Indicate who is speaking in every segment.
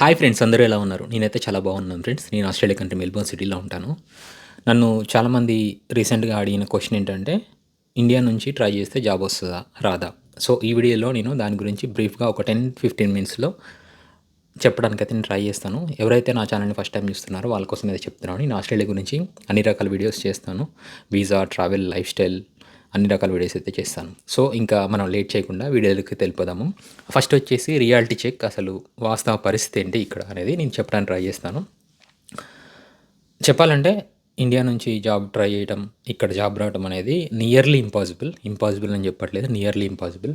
Speaker 1: Hi friends అందరూ ఎలా ఉన్నారు? నేనైతే చాలా బాగున్నాను ఫ్రెండ్స్ నేను ఆస్ట్రేలియా కంట్రీ మెల్బోర్న్ సిటీలో ఉంటాను. నన్ను చాలామంది రీసెంట్గా అడిగిన క్వశ్చన్ ఏంటంటే ఇండియా నుంచి ట్రై చేస్తే జాబ్ వస్తుందా? రాదా? సో ఈ వీడియోలో నేను దాని గురించి బ్రీఫ్గా ఒక టెన్ ఫిఫ్టీన్ మినిట్స్లో చెప్పడానికి అయితే నేను ట్రై చేస్తాను. ఎవరైతే నా ఛానల్ని ఫస్ట్ టైం చూస్తున్నారో వాళ్ళ కోసం అయితే చెప్తున్నాను. నేను ఆస్ట్రేలియా గురించి అన్ని రకాల వీడియోస్ చేస్తాను. వీసా ట్రావెల్ లైఫ్ స్టైల్ అన్ని రకాల వీడియోస్ అయితే చేస్తాను. సో ఇంకా మనం లేట్ చేయకుండా వీడియోలకి తెలిపోదాము. ఫస్ట్ వచ్చేసి రియాలిటీ చెక్ అసలు వాస్తవ పరిస్థితి ఏంటి ఇక్కడ అనేది నేను చెప్పడానికి ట్రై చేస్తాను. చెప్పాలంటే ఇండియా నుంచి జాబ్ ట్రై చేయడం ఇక్కడ జాబ్ రావడం అనేది నియర్లీ ఇంపాసిబుల్. ఇంపాసిబుల్ అని చెప్పట్లేదు నియర్లీ ఇంపాసిబుల్.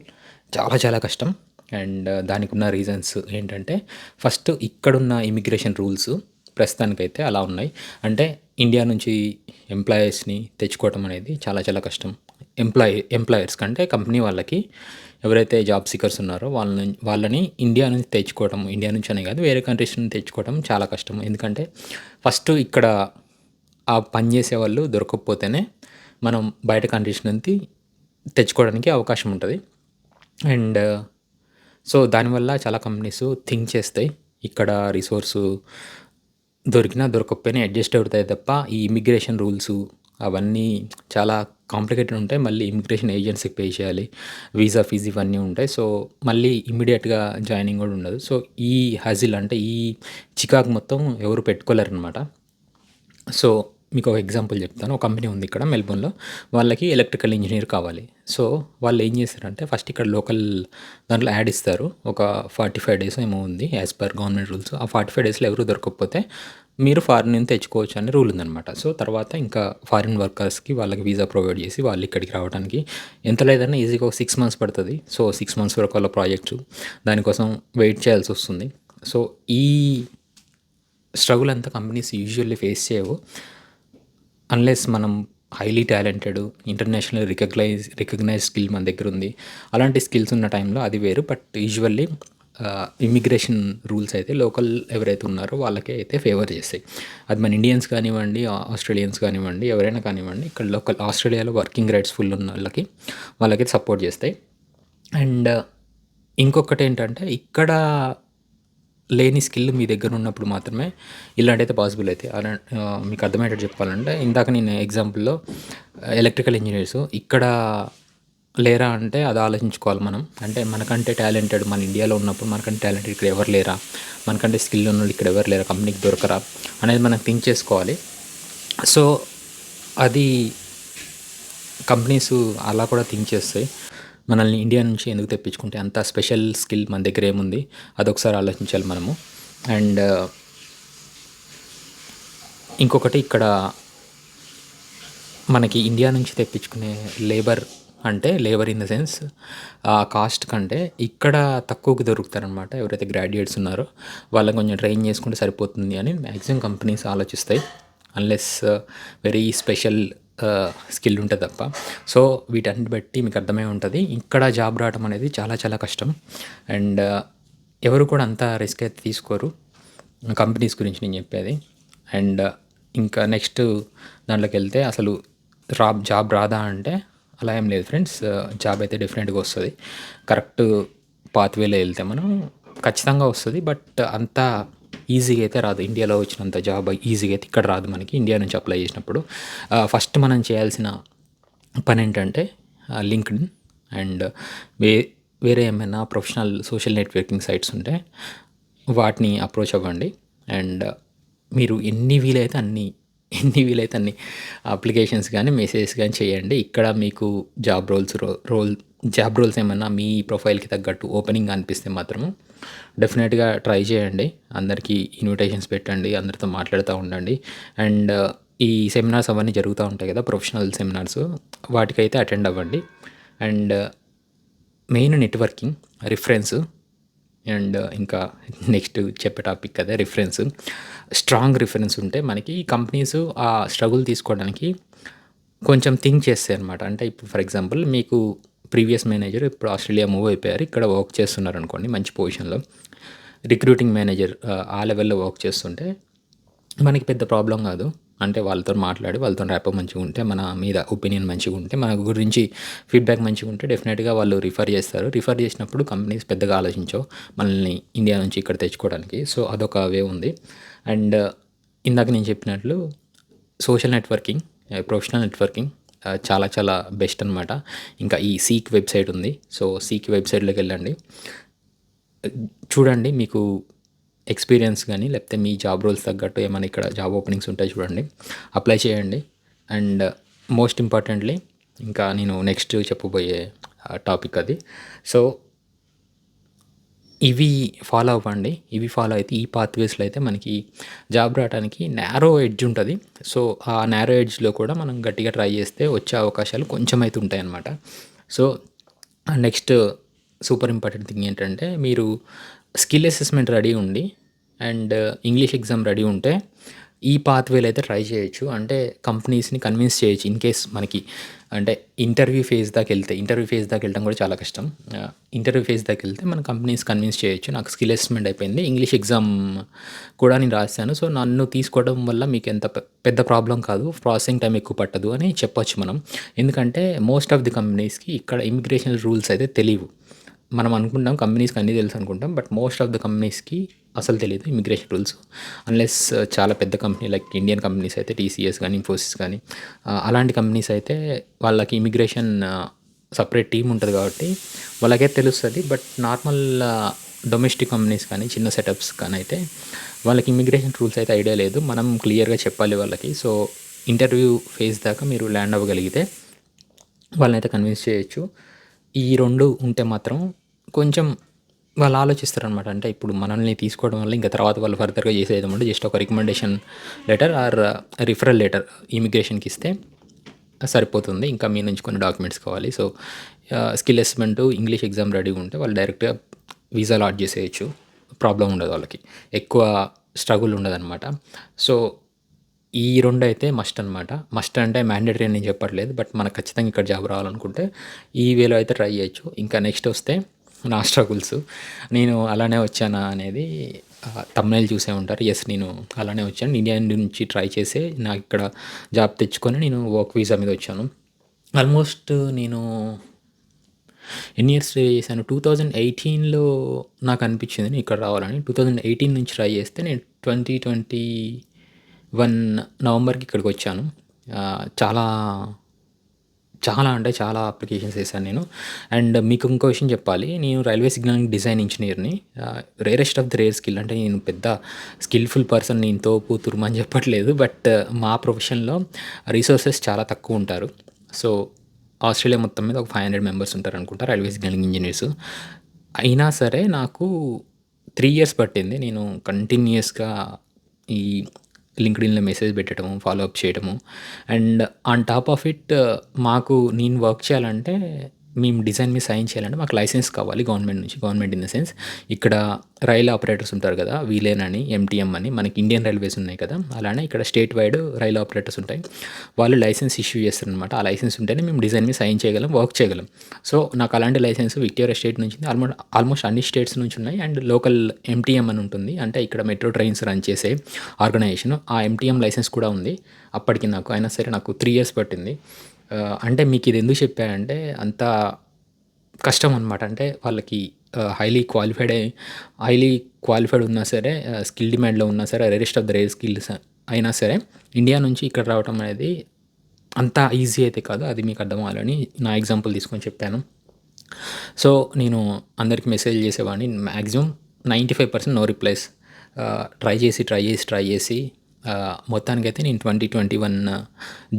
Speaker 1: చాలా చాలా కష్టం. అండ్ దానికి ఉన్న రీజన్స్ ఏంటంటే ఫస్ట్ ఇక్కడున్న ఇమిగ్రేషన్ రూల్స్ ప్రస్తుతానికైతే అలా ఉన్నాయి. అంటే ఇండియా నుంచి ఎంప్లాయీస్ని తెచ్చుకోవడం అనేది చాలా చాలా కష్టం. ఎంప్లాయీ ఎంప్లాయర్స్ కంటే కంపెనీ వాళ్ళకి ఎవరైతే జాబ్ సీకర్స్ ఉన్నారో వాళ్ళని వాళ్ళని ఇండియా నుంచి తెచ్చుకోవడం ఇండియా నుంచి అనే కాదు వేరే కంట్రీస్ నుంచి తెచ్చుకోవడం చాలా కష్టం. ఎందుకంటే ఫస్ట్ ఇక్కడ ఆ పని చేసే వాళ్ళు దొరకకపోతేనే మనం బయట కంట్రీస్ నుంచి తెచ్చుకోవడానికి అవకాశం ఉంటుంది. అండ్ సో దానివల్ల చాలా కంపెనీస్ థింక్ చేస్తాయి ఇక్కడ రిసోర్సు దొరికినా దొరకకపోయినా అడ్జస్ట్ అవుతాయి తప్ప ఈ ఇమిగ్రేషన్ రూల్స్ అవన్నీ చాలా కాంప్లికేటెడ్ ఉంటాయి. మళ్ళీ ఇమిగ్రేషన్ ఏజెన్సీకి పే చేయాలి. వీసా ఫీజు ఇవన్నీ ఉంటాయి. సో మళ్ళీ ఇమీడియట్గా జాయినింగ్ కూడా ఉండదు. సో ఈ హజిల్ అంటే ఈ చికాకు మొత్తం ఎవరు పెట్టుకోలేరనమాట సో మీకు ఒక ఎగ్జాంపుల్ చెప్తాను. ఒక కంపెనీ ఉంది ఇక్కడ మెల్బోర్న్లో వాళ్ళకి ఎలక్ట్రికల్ ఇంజనీర్ కావాలి. సో వాళ్ళు ఏం చేస్తారంటే ఫస్ట్ ఇక్కడ లోకల్ దాంట్లో యాడ్ ఇస్తారు. ఒక ఫార్టీ ఫైవ్ డేస్ ఏమో ఉంది యాజ్ పర్ గవర్నమెంట్ రూల్స్ ఆ ఫార్టీ ఫైవ్ డేస్లో ఎవరు దొరకకపోతే మీరు ఫారిన్ నుంచి తెచ్చుకోవచ్చు అని రూల్ ఉందన్నమాట. సో తర్వాత ఇంకా ఫారిన్ వర్కర్స్కి వాళ్ళకి వీసా ప్రొవైడ్ చేసి వాళ్ళు ఇక్కడికి రావడానికి ఎంత లేదన్నా ఈజీగా ఒక సిక్స్ మంత్స్ పడుతుంది. సో సిక్స్ మంత్స్ వరకు వాళ్ళ ప్రాజెక్ట్స్ దానికోసం వెయిట్ చేయాల్సి వస్తుంది. సో ఈ స్ట్రగుల్ అంతా కంపెనీస్ యూజువల్లీ ఫేస్ చేయవు. అన్లెస్ మనం highly talented international recognise recognise skill మన దగ్గర ఉంది. అలాంటి స్కిల్స్ ఉన్న టైంలో అది వేరు. బట్ యూజువల్లీ ఇమిగ్రేషన్ రూల్స్ అయితే లోకల్ ఎవరైతే ఉన్నారో వాళ్ళకే అయితే ఫేవర్ చేస్తాయి. అది మన ఇండియన్స్ కానివ్వండి ఆస్ట్రేలియన్స్ కానివ్వండి ఎవరైనా కానివ్వండి ఇక్కడ లోకల్ ఆస్ట్రేలియాలో వర్కింగ్ రైట్స్ ఫుల్ ఉన్న వాళ్ళకి వాళ్ళకి సపోర్ట్ చేస్తాయి. అండ్ ఇంకొకటి ఏంటంటే ఇక్కడ లేని స్కిల్ మీ దగ్గర ఉన్నప్పుడు మాత్రమే ఇలాంటివైతే పాసిబుల్ అయితే. మీకు అర్థమయ్యేటట్టు చెప్పాలంటే ఇందాక నేను ఎగ్జాంపుల్లో ఎలక్ట్రికల్ ఇంజనీర్స్ ఇక్కడ లేరా అంటే అది ఆలోచించుకోవాలి మనం. అంటే మనకంటే టాలెంటెడ్ మన ఇండియాలో ఉన్నప్పుడు మనకంటే టాలెంటెడ్ ఇక్కడ ఎవరు లేరా? మనకంటే స్కిల్ ఉన్న ఇక్కడ ఎవరు లేరా? కంపెనీకి దొరకరా? అనేది మనం థింక్ చేసుకోవాలి. సో అది కంపెనీస్ అలా కూడా థింక్ చేస్తాయి. మనల్ని ఇండియా నుంచి ఎందుకు తెప్పించుకుంటే అంత స్పెషల్ స్కిల్ మన దగ్గర ఏముంది? అదొకసారి ఆలోచించాలి మనము. అండ్ ఇంకొకటి ఇక్కడ మనకి ఇండియా నుంచి తెప్పించుకునే లేబర్ అంటే లేబర్ ఇన్ ద సెన్స్ ఆ కాస్ట్ కంటే ఇక్కడ తక్కువకి దొరుకుతారనమాట ఎవరైతే గ్రాడ్యుయేట్స్ ఉన్నారో. వాళ్ళని కొంచెం ట్రైన్ చేసుకుంటే సరిపోతుంది అని మ్యాక్సిమం కంపెనీస్ ఆలోచిస్తాయి. అన్లెస్ వెరీ స్పెషల్ స్కిల్ ఉంటుంది తప్ప. సో వీటన్ని బట్టి మీకు అర్థమై ఉంటుంది. ఇక్కడ జాబ్ రావడం అనేది చాలా చాలా కష్టం. అండ్ uh, ఎవరు కూడా అంత రిస్క్ అయితే తీసుకోరు. కంపెనీస్ గురించి నేను చెప్పేది. అండ్ uh, ఇంకా నెక్స్ట్ దాంట్లోకి వెళ్తే అసలు రా జాబ్ రాదా అంటే అలా ఏం లేదు ఫ్రెండ్స్. జాబ్ అయితే డిఫరెంట్గా వస్తుంది. కరెక్ట్ పాత్వేలో వెళ్తే మనం ఖచ్చితంగా వస్తుంది. బట్ అంత ఈజీగా అయితే రాదు. ఇండియాలో వచ్చినంత జాబ్ ఈజీగా అయితే ఇక్కడ రాదు మనకి. ఇండియా నుంచి అప్లై చేసినప్పుడు. ఫస్ట్ మనం చేయాల్సిన పని ఏంటంటే లింక్డ్ అండ్ వే వేరే ఏమైనా ప్రొఫెషనల్ సోషల్ నెట్వర్కింగ్ సైట్స్ ఉంటే వాటిని అప్రోచ్ అవ్వండి. అండ్ మీరు ఎన్ని వీలైతే అన్ని ఎన్ని వీలైతే అన్ని అప్లికేషన్స్ కానీ మెసేజెస్ కానీ చేయండి. ఇక్కడ మీకు job roles role job roles ఏమన్నా మీ ప్రొఫైల్కి తగ్గట్టు ఓపెనింగ్ అనిపిస్తే మాత్రము డెఫినెట్గా ట్రై చేయండి. అందరికీ ఇన్విటేషన్స్ పెట్టండి అందరితో మాట్లాడుతూ ఉండండి. అండ్ ఈ సెమినార్స్ అవన్నీ జరుగుతూ ఉంటాయి కదా ప్రొఫెషనల్ సెమినార్స్. వాటికైతే అటెండ్ అవ్వండి. And main networking reference and ఇంకా నెక్స్ట్ చెప్పే టాపిక్ అదే రిఫరెన్స్ స్ట్రాంగ్ రిఫరెన్స్ ఉంటే మనకి ఈ కంపెనీస్ ఆ స్ట్రగుల్ తీసుకోవడానికి కొంచెం థింక్ చేస్తాయి అనమాట అంటే ఇప్పుడు ఫర్ ఎగ్జాంపుల్ మీకు ప్రీవియస్ మేనేజర్ ఇప్పుడు ఆస్ట్రేలియా మూవ్ అయిపోయారు ఇక్కడ వర్క్ చేస్తున్నారు అనుకోండి మంచి పొజిషన్లో రిక్రూటింగ్ మేనేజర్ ఆ లెవెల్లో వర్క్ చేస్తుంటే మనకి పెద్ద ప్రాబ్లం కాదు. అంటే వాళ్ళతో మాట్లాడి వాళ్ళతో ర్యాప్ మంచిగా ఉంటే మన మీద ఒపీనియన్ మంచిగా ఉంటే మన గురించి ఫీడ్బ్యాక్ మంచిగా ఉంటే డెఫినెట్గా వాళ్ళు రిఫర్ చేస్తారు. రిఫర్ చేసినప్పుడు కంపెనీస్ పెద్దగా ఆలోచించవు మనల్ని ఇండియా నుంచి ఇక్కడ తెచ్చుకోవడానికి. సో అదొక వే ఉంది. అండ్ uh, ఇందాక నేను చెప్పినట్లు సోషల్ నెట్వర్కింగ్ ప్రొఫెషనల్ నెట్వర్కింగ్ చాలా చాలా బెస్ట్ అనమాట ఇంకా ఈ సీక్ వెబ్సైట్ ఉంది. సో సీక్ వెబ్సైట్లోకి వెళ్ళండి. Uh, చూడండి మీకు ఎక్స్పీరియన్స్ కానీ లేకపోతే మీ జాబ్ రోల్స్ తగ్గట్టు ఏమైనా ఇక్కడ జాబ్ ఓపెనింగ్స్ ఉంటాయి చూడండి అప్లై చేయండి. అండ్ మోస్ట్ ఇంపార్టెంట్లీ ఇంకా నేను నెక్స్ట్ చెప్పబోయే టాపిక్ అది. సో ఇవి ఫాలో అవ్వండి. ఇవి ఫాలో అయితే ఈ పాత్వేస్లో అయితే మనకి జాబ్ రావడానికి నేరో ఎడ్జ్ ఉంటుంది. సో ఆ నేరో ఎడ్జ్లో కూడా మనం గట్టిగా ట్రై చేస్తే వచ్చే అవకాశాలు కొంచెం అయితే ఉంటాయి అన్నమాట so next super important thing ఏంటంటే మీరు స్కిల్ అసెస్మెంట్ రెడీ ఉండి and uh, English exam ready ఉంటే ఈ పాత్వేలు అయితే ట్రై చేయొచ్చు. అంటే కంపెనీస్ని కన్విన్స్ చేయొచ్చు ఇన్ కేస్ మనకి అంటే ఇంటర్వ్యూ ఫేజ్ దాకా వెళ్తే ఇంటర్వ్యూ ఫేజ్ దాకా వెళ్ళడం కూడా చాలా కష్టం. Uh, ఇంటర్వ్యూ ఫేజ్ దాకా వెళ్తే మన కంపెనీస్ కన్విన్స్ చేయొచ్చు. నాకు స్కిల్ అసెస్మెంట్ అయిపోయింది. ఇంగ్లీష్ ఎగ్జామ్ కూడా నేను రాశాను. సో నన్ను తీసుకోవడం వల్ల మీకు ఎంత పెద్ద ప్రాబ్లం కాదు. ప్రాసెసింగ్ టైం ఎక్కువ పట్టదు అని చెప్పొచ్చు మనం. ఎందుకంటే మోస్ట్ ఆఫ్ ది కంపెనీస్కి ఇక్కడ ఇమిగ్రేషన్ రూల్స్ అయితే తెలియవు. మనం అనుకుంటాం కంపెనీస్కి అన్నీ తెలుసు అనుకుంటాం బట్ మోస్ట్ ఆఫ్ ద కంపెనీస్కి అసలు తెలియదు ఇమిగ్రేషన్ రూల్స్ అన్లెస్ చాలా పెద్ద కంపెనీ లైక్ ఇండియన్ కంపెనీస్ అయితే టీసీఎస్ కానీ ఇన్ఫోసిస్ కానీ అలాంటి కంపెనీస్ అయితే వాళ్ళకి ఇమిగ్రేషన్ సపరేట్ టీం ఉంటుంది కాబట్టి వాళ్ళకే తెలుస్తుంది బట్ నార్మల్ డొమెస్టిక్ కంపెనీస్ కానీ చిన్న సెటప్స్ కానీ అయితే వాళ్ళకి ఇమిగ్రేషన్ రూల్స్ అయితే ఐడియా లేదు. మనం క్లియర్గా చెప్పాలి వాళ్ళకి. సో ఇంటర్వ్యూ ఫేజ్ దాకా మీరు ల్యాండ్ అవ్వగలిగితే వాళ్ళని అయితే కన్విన్స్ చేయొచ్చు. ఈ రెండు ఉంటే మాత్రం కొంచెం వాళ్ళు ఆలోచిస్తారు అనమాట అంటే ఇప్పుడు మనల్ని తీసుకోవడం వల్ల ఇంకా తర్వాత వాళ్ళు ఫర్దర్గా చేసేది జస్ట్ ఒక recommendation letter or referral letter ఇమిగ్రేషన్కి ఇస్తే సరిపోతుంది. ఇంకా మీ నుంచి కొన్ని డాక్యుమెంట్స్ కావాలి. So skill assessment English exam ready ఉంటే వాళ్ళు డైరెక్ట్గా వీసా లాట్ చేసేయచ్చు. ప్రాబ్లం ఉండదు వాళ్ళకి. ఎక్కువ స్ట్రగుల్ ఉండదన్నమాట. సో ఈ రెండు అయితే మస్ట్ అనమాట మస్ట్ అంటే మ్యాండేటరీ అని నేను చెప్పట్లేదు. బట్ మనకు ఖచ్చితంగా ఇక్కడ జాబ్ రావాలనుకుంటే ఈ వేలో అయితే ట్రై చేయొచ్చు. ఇంకా నెక్స్ట్ వస్తే నా స్ట్రగుల్స్ నేను అలానే వచ్చానా అనేది తమ్నైల్ చూసే ఉంటారు. ఎస్ నేను అలానే వచ్చాను. ఇండియా నుంచి ట్రై చేసి నాకు ఇక్కడ జాబ్ తెచ్చుకొని నేను వర్క్ వీసా మీద వచ్చాను. ఆల్మోస్ట్ నేను ఎన్ని ఇయర్స్ ట్రై చేశాను? టూ థౌజండ్ ఎయిటీన్లో నాకు అనిపించింది నేను ఇక్కడ రావాలని. టూ థౌజండ్ ఎయిటీన్ నుంచి ట్రై చేస్తే నేను ట్వంటీ ట్వంటీ వన్ నవంబర్కి ఇక్కడికి వచ్చాను. చాలా చాలా అంటే చాలా అప్లికేషన్స్ వేసాను నేను. అండ్ మీకు ఇంకో విషయం చెప్పాలి. నేను railway signalling design ఇంజనీర్ని. Rarest of the rare skill అంటే నేను పెద్ద స్కిల్ఫుల్ పర్సన్ నేను తోపు తురుమని అని చెప్పట్లేదు. బట్ మా ప్రొఫెషన్లో రీసోర్సెస్ చాలా తక్కువ ఉంటారు. సో ఆస్ట్రేలియా మొత్తం మీద ఒక ఫైవ్ హండ్రెడ్ మెంబర్స్ ఉంటారు అనుకుంటా రైల్వే సిగ్నలింగ్ ఇంజనీర్స్. అయినా సరే నాకు త్రీ ఇయర్స్ పట్టింది. నేను కంటిన్యూస్గా ఈ లింక్డ్ఇన్లో మెసేజ్ పెట్టడము ఫాలో అప్ చేయడము. And on top of it మాకు నేను వర్క్ చేయాలంటే మేము డిజైన్ మీద సైన్ చేయాలంటే మాకు లైసెన్స్ కావాలి గవర్నమెంట్ నుంచి గవర్నమెంట్ ఇన్ ద సెన్స్ ఇక్కడ రైల్ ఆపరేటర్స్ ఉంటారు కదా వీలేన్ అని ఎంటీఎం అని మనకి ఇండియన్ రైల్వేస్ ఉన్నాయి కదా అలానే ఇక్కడ స్టేట్ వైడ్ రైల్ ఆపరేటర్స్ ఉంటాయి. వాళ్ళు లైసెన్స్ ఇష్యూ చేస్తారనమాట ఆ లైసెన్స్ ఉంటేనే మేము డిజైన్ మీద సైన్ చేయగలం వర్క్ చేయగలం. సో నాకు అలాంటి లైసెన్స్ విక్టోరియా స్టేట్ నుంచి ఆల్మోస్ట్ ఆల్మోస్ట్ అన్ని స్టేట్స్ నుంచి ఉన్నాయి. అండ్ లోకల్ ఎంటీఎం అని ఉంటుంది. అంటే ఇక్కడ మెట్రో ట్రైన్స్ రన్ చేసే ఆర్గనైజేషన్. ఆ ఎంటీఎం లైసెన్స్ కూడా ఉంది. అప్పటికి నాకు అయినా సరే నాకు త్రీ ఇయర్స్ పట్టింది. అంటే మీకు ఇది ఎందుకు చెప్పానంటే అంత కష్టం అనమాట అంటే వాళ్ళకి హైలీ క్వాలిఫైడ్ హైలీ క్వాలిఫైడ్ ఉన్నా సరే స్కిల్ డిమాండ్లో ఉన్నా సరే rest of the rare skills అయినా సరే ఇండియా నుంచి ఇక్కడ రావడం అనేది అంత ఈజీ అయితే కాదు. అది మీకు అర్థం అవ్వాలని నా ఎగ్జాంపుల్ తీసుకొని చెప్పాను. సో నేను అందరికి మెసేజ్ చేసేవాడిని maximum ninety five percent no replies try చేసి ట్రై చేసి ట్రై చేసి మొత్తానికైతే నేను ట్వంటీ ట్వంటీ వన్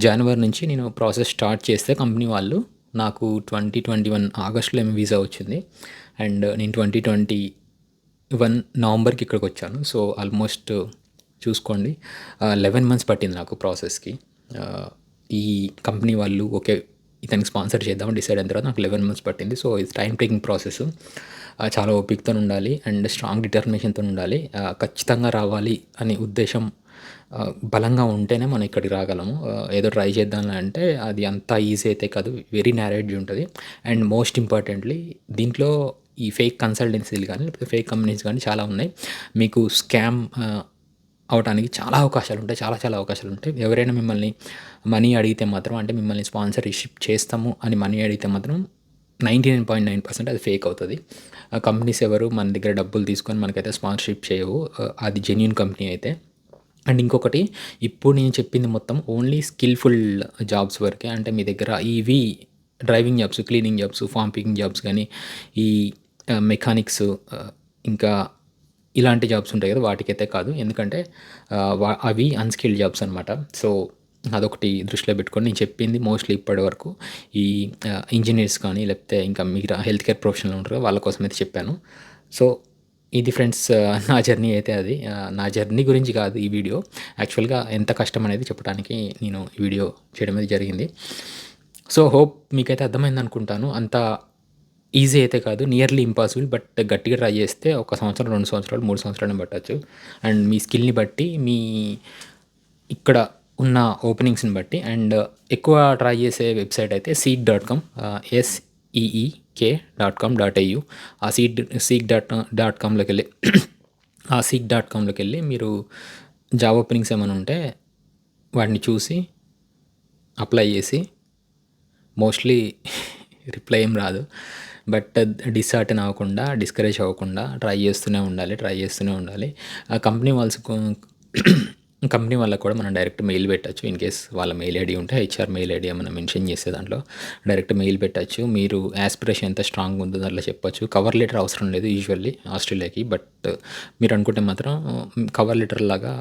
Speaker 1: జనవరి నుంచి నేను ప్రాసెస్ స్టార్ట్ చేస్తే కంపెనీ వాళ్ళు నాకు ట్వంటీ ట్వంటీ వన్ ఆగస్ట్లో ఏమి వీసా వచ్చింది. అండ్ నేను ట్వంటీ ట్వంటీ వన్ నవంబర్కి ఇక్కడికి వచ్చాను. సో ఆల్మోస్ట్ చూసుకోండి లెవెన్ మంత్స్ పట్టింది నాకు ప్రాసెస్కి. ఈ కంపెనీ వాళ్ళు ఓకే ఇతనికి స్పాన్సర్ చేద్దామని డిసైడ్ అయిన తర్వాత నాకు లెవెన్ మంత్స్ పట్టింది. సో ఇది టైం టేకింగ్ ప్రాసెస్ చాలా ఓపికతో ఉండాలి అండ్ స్ట్రాంగ్ డిటర్మినేషన్తో ఉండాలి. ఖచ్చితంగా రావాలి అనే ఉద్దేశం బలంగా ఉంటేనే మనం ఇక్కడికి రాగలము. ఏదో ట్రై చేద్దాం అంటే అది అంత ఈజీ అయితే కాదు. వెరీ నేరేజ్ ఉంటుంది. అండ్ మోస్ట్ ఇంపార్టెంట్లీ దీంట్లో ఈ ఫేక్ కన్సల్టెన్సీలు కానీ లేకపోతే ఫేక్ కంపెనీస్ కానీ చాలా ఉన్నాయి. మీకు స్కామ్ అవటానికి చాలా అవకాశాలు ఉంటాయి. చాలా చాలా అవకాశాలు ఉంటాయి. ఎవరైనా మిమ్మల్ని మనీ అడిగితే మాత్రం అంటే మిమ్మల్ని స్పాన్సర్షిప్ చేస్తాము అని మనీ అడిగితే మాత్రం ninety nine point nine percent అది ఫేక్ అవుతుంది. ఆ కంపెనీస్ ఎవరు మన దగ్గర డబ్బులు తీసుకొని మనకైతే స్పాన్సర్షిప్ చేయవు. అది జెన్యున్ కంపెనీ అయితే. అండ్ ఇంకొకటి ఇప్పుడు నేను చెప్పింది మొత్తం ఓన్లీ స్కిల్ఫుల్ జాబ్స్ వరకే. అంటే మీ దగ్గర ఇవి driving jobs cleaning jobs farm picking jobs కానీ ఈ మెకానిక్స్ ఇంకా ఇలాంటి జాబ్స్ ఉంటాయి కదా వాటికైతే కాదు. ఎందుకంటే అవి అన్స్కిల్డ్ జాబ్స్ అనమాట సో అదొకటి దృష్టిలో పెట్టుకొని నేను చెప్పింది మోస్ట్లీ ఇప్పటి వరకు ఈ ఇంజనీర్స్ కానీ లేకపోతే ఇంకా మిగతా హెల్త్ కేర్ ప్రొఫెషనల్ ఉంటారు వాళ్ళ కోసం అయితే చెప్పాను. సో ఇది ఫ్రెండ్స్ నా జర్నీ అయితే అది. నా జర్నీ గురించి కాదు ఈ వీడియో యాక్చువల్గా ఎంత కష్టం అనేది చెప్పడానికి నేను ఈ వీడియో చేయడం అనేది జరిగింది. సో హోప్ మీకైతే అర్థమైంది అనుకుంటాను. అంత ఈజీ అయితే కాదు నియర్లీ ఇంపాసిబుల్ బట్ గట్టిగా ట్రై చేస్తే ఒక సంవత్సరం రెండు సంవత్సరాలు మూడు సంవత్సరాలను పట్టచ్చు. అండ్ మీ స్కిల్ని బట్టి మీ ఇక్కడ ఉన్న ఓపెనింగ్స్ని బట్టి అండ్ ఎక్కువ ట్రై చేసే వెబ్సైట్ అయితే seat dot com K dot com dot IU ఆ సీట్ సీక్ డాట్ డాట్ కామ్లోకి వెళ్ళి ఆ సీక్ డాట్ కామ్లోకి వెళ్ళి మీరు జాబ్ ఓపెనింగ్స్ ఏమైనా ఉంటే వాటిని చూసి అప్లై చేసి మోస్ట్లీ రిప్లై ఏం రాదు. బట్ డిస్హార్టన్ అవ్వకుండా డిస్కరేజ్ అవ్వకుండా ట్రై చేస్తూనే ఉండాలి ట్రై చేస్తూనే ఉండాలి. ఆ కంపెనీ వాళ్ళకు కంపెనీ వాళ్ళకి కూడా మనం డైరెక్ట్ మెయిల్ పెట్టచ్చు. ఇన్ కేస్ వాళ్ళ మెయిల్ ఐడి ఉంటే హెచ్ఆర్ మెయిల్ ఐడి ఏమైనా మెన్షన్ చేసే దాంట్లో డైరెక్ట్ మెయిల్ పెట్టచ్చు. మీరు యాస్పిరేషన్ ఎంత స్ట్రాంగ్ ఉందో దాంట్లో చెప్పొచ్చు. కవర్ లెటర్ అవసరం లేదు యూజువల్లీ ఆస్ట్రేలియాకి బట్ మీరు అనుకుంటే మాత్రం కవర్ లెటర్ లాగా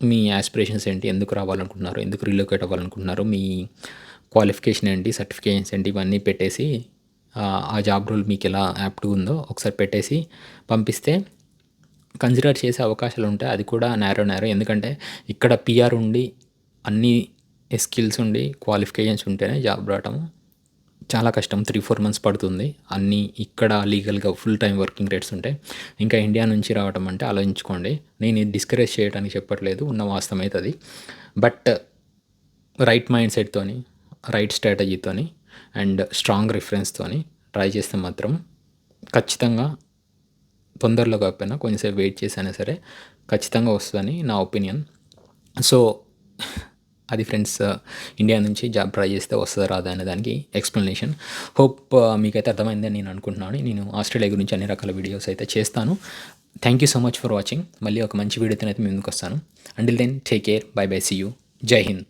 Speaker 1: మీ యాస్పిరేషన్స్ ఏంటి ఎందుకు రావాలనుకుంటున్నారు ఎందుకు రిలోకేట్ అవ్వాలనుకుంటున్నారు మీ క్వాలిఫికేషన్ ఏంటి సర్టిఫికేషన్స్ ఏంటి ఇవన్నీ పెట్టేసి ఆ, ఆ జాబ్ రోల్ మీకు ఎలా యాప్ట్ ఉందో ఒకసారి పెట్టేసి పంపిస్తే కన్సిడర్ చేసే అవకాశాలు ఉంటాయి అది కూడా నేరో నేరో ఎందుకంటే ఇక్కడ పిఆర్ ఉండి అన్ని స్కిల్స్ ఉండి క్వాలిఫికేషన్స్ ఉంటేనే జాబ్ రావటం చాలా కష్టం. త్రీ ఫోర్ మంత్స్ పడుతుంది. అన్నీ ఇక్కడ లీగల్గా ఫుల్ టైం వర్కింగ్ రేట్స్ ఉంటాయి ఇంకా ఇండియా నుంచి రావటం అంటే ఆలోచించుకోండి. నేను ఇది డిస్కరేజ్ చేయడానికి చెప్పట్లేదు. ఉన్న వాస్తవం అయితే అది బట్ రైట్ మైండ్ సెట్తోని రైట్ స్ట్రాటజీతోని అండ్ స్ట్రాంగ్ రిఫరెన్స్తోని ట్రై చేస్తే మాత్రం ఖచ్చితంగా తొందరలో కాకపోయినా కొంచెంసేపు వెయిట్ చేసైనా సరే ఖచ్చితంగా వస్తుందని నా ఒపీనియన్. సో అది ఫ్రెండ్స్ ఇండియా నుంచి జాబ్ ట్రై చేస్తే వస్తుందా రాదా అనే దానికి ఎక్స్ప్లెనేషన్. హోప్ మీకైతే అర్థమైందని నేను అనుకుంటున్నాను. నేను ఆస్ట్రేలియా గురించి అన్ని రకాల వీడియోస్ అయితే చేస్తాను. Thank you so much for watching మళ్ళీ ఒక మంచి వీడియోతో అయితే మీ ముందుకు వస్తాను. Until then take care bye bye see you జై హింద్